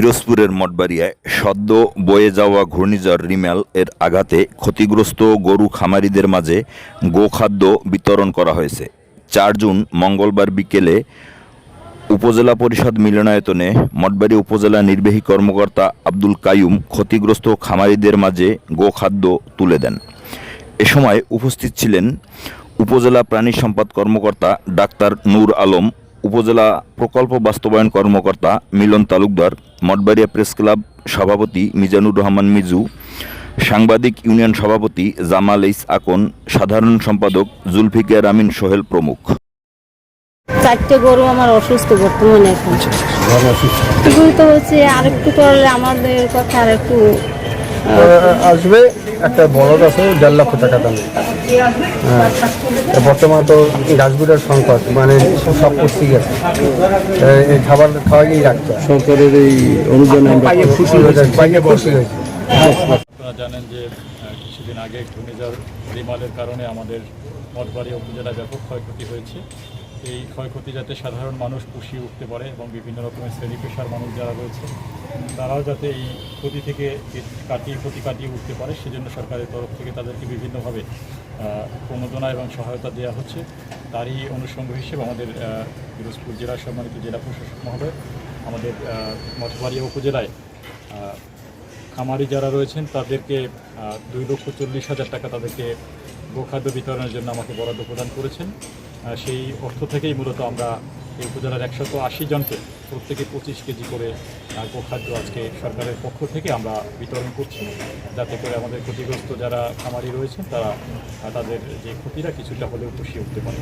পিরোজপুরের মঠবাড়িয়ায় সদ্য বয়ে যাওয়া ঘূর্ণিঝড় রিমেল এর আঘাতে ক্ষতিগ্রস্ত গরু খামারিদের মাঝে গোখাদ্য বিতরণ করা হয়েছে। চার জুন মঙ্গলবার বিকেলে উপজেলা পরিষদ মিলনায়তনে মঠবাড়ি উপজেলা নির্বাহী কর্মকর্তা আব্দুল কাইয়ুম ক্ষতিগ্রস্ত খামারিদের মাঝে গোখাদ্য তুলে দেন। এ সময় উপস্থিত ছিলেন উপজেলা প্রাণী সম্পদ কর্মকর্তা ডাক্তার নূর আলম উপজেলা প্রকল্প বাস্তবায়ন কর্মকর্তা মিলন তালুকদার মঠবাড়িয়া প্রেস ক্লাব সভাপতি মিজানুর রহমান মিজু সাংবাদিক ইউনিয়ন সভাপতি জামাল ইস আকন সাধারণ সম্পাদক জুলফিকার আমিন সোহেল প্রমুখ। চারটে গরু আমার অসুস্থ বর্তমানে এখন। এগুলো তো হচ্ছে আরেকটু করলে আমাদের কথা আর একটু আসবে একটা বলদ আছে দেড় লক্ষ টাকা দাম। হ্যাঁ বর্তমানে তো গাছগুলোর সংকট মানে সব পুষ্টি গেছে। এই- খাবার খাওয়াই রাখতে সরকারের এই অনুদানে খুশি হয়েছে আপনারা জানেন যে কিছুদিন আগে ঘূর্ণিঝড় রিমালের কারণে আমাদের মঠবাড়ি উপজেলায় ব্যাপক ক্ষয়ক্ষতি হয়েছে। এই ক্ষয়ক্ষতি যাতে সাধারণ মানুষ পুষিয়ে উঠতে পারে এবং বিভিন্ন রকমের শ্রেণি পেশার মানুষ যারা রয়েছে তারাও যাতে এই ক্ষতি থেকে কাটিয়ে ক্ষতি কাটিয়ে উঠতে পারে, সেজন্য সরকারের তরফ থেকে তাদেরকে বিভিন্নভাবে প্রণোদনা এবং সহায়তা দেওয়া হচ্ছে। তারই অনুষঙ্গ হিসেবে আমাদের পিরোজপুর জেলার সম্মানিত জেলা প্রশাসক মহোদয়, আমাদের মঠবাড়িয়া উপজেলায় খামারি যারা রয়েছেন, তাদেরকে দুই লক্ষ চল্লিশ হাজার টাকা তাদেরকে গোখাদ্য বিতরণের জন্য আমাকে বরাদ্দ প্রদান করেছেন। সেই অর্থ থেকেই মূলত আমরা এই উপজেলার একশত আশি জনকে প্রত্যেকে পঁচিশ কেজি করে গোখাদ্য আজকে সরকারের পক্ষ থেকে আমরা বিতরণ করছি। যাতে করে আমাদের ক্ষতিগ্রস্ত যারা খামারি রয়েছেন, তারা, তাদের যে ক্ষতিটা কিছুটা হলেও খুশি উঠতে পারে।